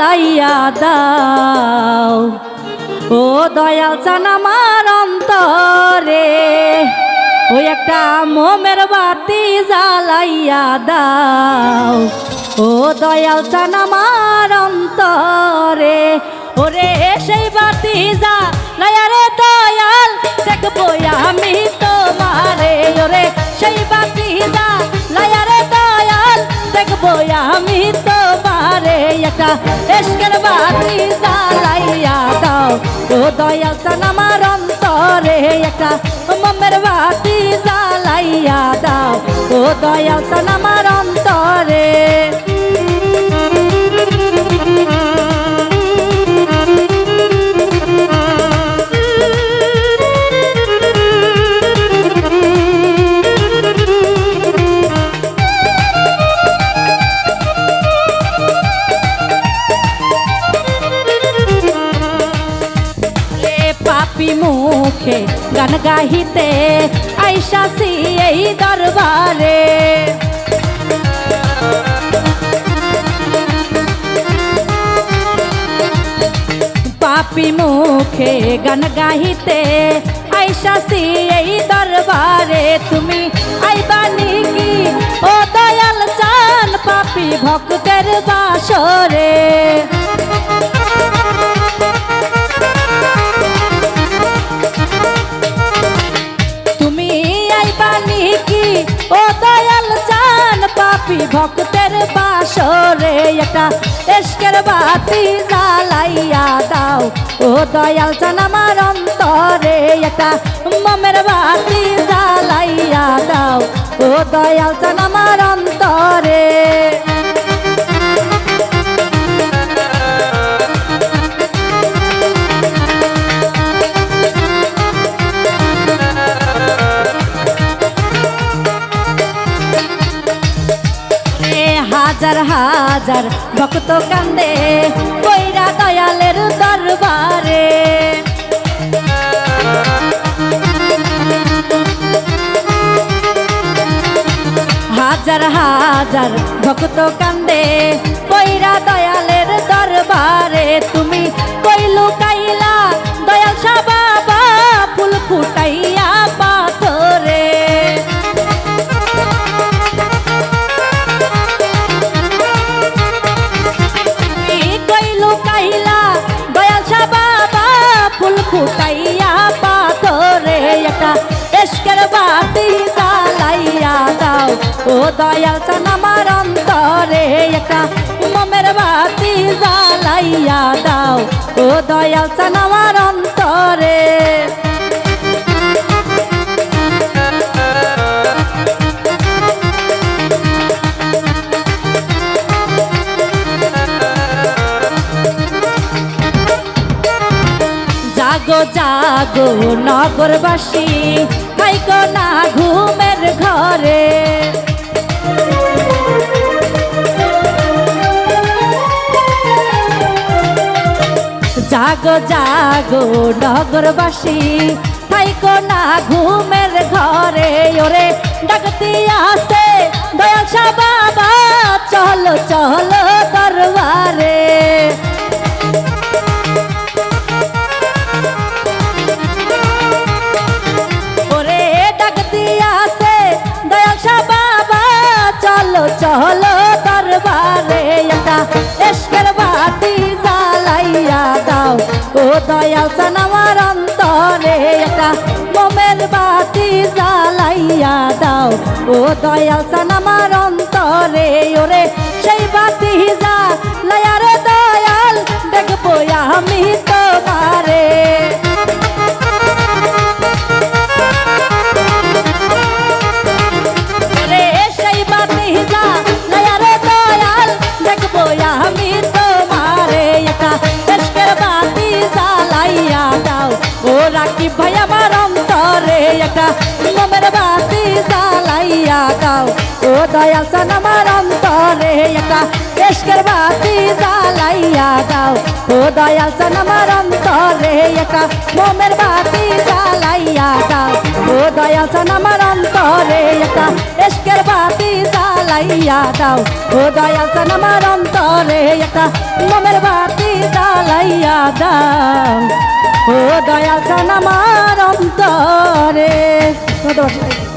লাইয়া দাও। ও দয়াল চান আমার অন্তরে ওই একটা মোমের বাতি জ্বালাইয়া দাও। ও দয়াল চান আমার অন্তরে, ওরে সেই বাতি যা একটা এসকের বাতি জ্বালাইয়া দাও। ও দয়াল সান আমার অন্তরে একটা মমের বাতি জ্বালাইয়া দাও। ও দয়াল সান আমার অন্তরে গান গাহিতে আইসাসি এই দরবারে। পাপি মুখে গান গাহিতে আইসাসি এই দরবারে। তুমি আইবানি কি ও দয়াল চান পাপি ভক্তের বাসরে। ও দয়াল চান পাপি ভক্তের বাসরে এটা এসকের বাতি জ্বালাইয়া দাও। ও দয়াল চান আমার অন্তরে এটা মমের বাতি জ্বালাইয়া দাও। ও দয়াল চান আমার অন্তরে হাজার হাজার ভক্ত কান্দে, কইরা দয়ালের দরবারে। হাজার হাজার ভক্ত কান্দে, কইরা দয়ালের দরবারে। তুমি কইলু কাইলা ফুটাইয়া পাথরে একটা এসকের বাতি জ্বালাইয়া দাও। ও দয়াল চান আমার অন্তরে একটা মমের বাতি জ্বালাইয়া দাও। ও দয়াল চান আমার জাগো জাগো নগরবাসী, হাইকো না ঘুমের ঘরে। জাগো জাগো নগরবাসী, হাইকো না ঘুমের ঘরে। ওরে ডাকতি আসে দয়াল বাবা দয়াল চান আমার অন্তরে এটা মোমের বাতি জ্বালাইয়া দাও। ও দয়াল চান আমার ওরে দাও। ও দয়াল সান আমার অন্তরে এটা এসকের বাতি জ্বালাইয়া দাও। ও দয়াল সান আমার অন্তরে এটা মোমের বাতি জ্বালাইয়া দাও। ও দয়াল সান আমার অন্তরে এটা এসকের বাতি জ্বালাইয়া দাও। ও দয়াল চান আমার অন্তরে একটা মোমের বাতি জ্বালাইয়া দাও। ও দয়াল চান অন্তরে। ধন্যবাদ।